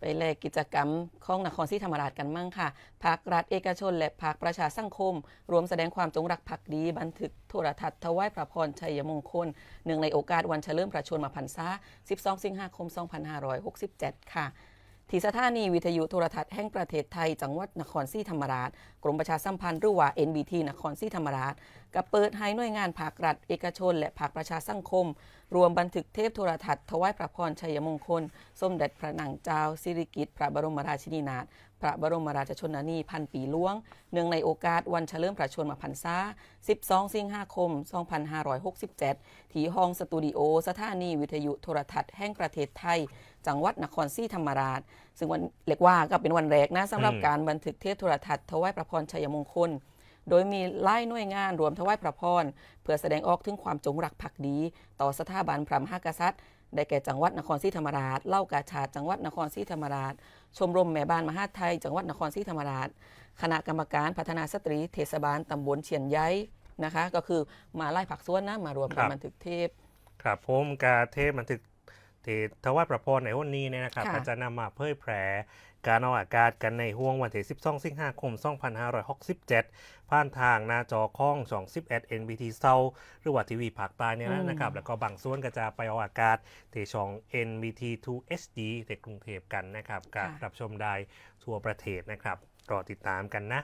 ไปแลกกิจกรรมของนครศรีธรรมราชกันมั่งค่ะภาครัฐเอกชน และภาคประชาสังคม รวมแสดงความจงรักภักดี บันทึกโทรทัศน์ถวายพระพรชัยมงคลเนื่งในโอกาสวันเฉลิมพระชนมพรรษา 12 สิงหาคม 2567 ค่ะที่สถานีวิทยุโทรทัศน์แห่งประเทศไทย จังหวัดนครศรีธรรมราช กรมประชาสัมพันธ์หรือว่า NBT นครศรีธรรมราช ก็เปิดให้หน่วยงานภาครัฐ เอกชน และภาคประชาสังคม รวมบันทึกเทปโทรทัศน์ถวายพระพรชัยมงคล สมเด็จพระนางเจ้า สิริกิติ์พระบรมราชินีนาถพระบรมราชชนนีพันปีหลวง เนื่องในโอกาสวันเฉลิมพระชนมพรรษา 12 สิงหาคม 2567 ที่ห้องสตูดิโอ สถานีวิทยุโทรทัศน์แห่งประเทศไทย จังหวัดนครศรีธรรมราช ซึ่งวันเรียกว่าก็เป็นวันแรกนะสำหรับอืมการบันทึกเทปโทรทัศน์ถวายพระพรชัยมงคล โดยมีไล่หน่วยงานรวมถวายพระพรเพื่อแสดงออกถึงความจงรักภักดี ต่อสถาบันพระมหากษัตริย์ได้แก่จังหวัดนครศรีธรรมราช เล่ากาชาดจังหวัดนครศรีธรรมราช ชมรมแม่บ้านมหาดไทย จังหวัดนครศรีธรรมราช คณะกรรมการพัฒนาสตรีเทศบาลตำบลเชียนย้ายนะคะ ก็คือมาไล่ผักสวนนะมารวมครักันบบันทึกเทปครับผมกาเทพบันทึกเทศทวายประพรในวันนี้เนี่ยนะครับค่ะก็จะนำมาเผยแพร่การออกอากาศกันในห่วงวันที่12 สิงหาคม 2567 ผ่านทางหน้าจอข้องช่อง11 NBT เซาหรือว่าทีวีภาคใต้เนี่ยนะครับ แล้วก็บางส่วนก็จะไปออกอากาศที่ช่อง NBT 2 HD ในกรุงเทพกันนะครับกับรับชมได้ทั่วประเทศนะครับรอติดตามกันนะ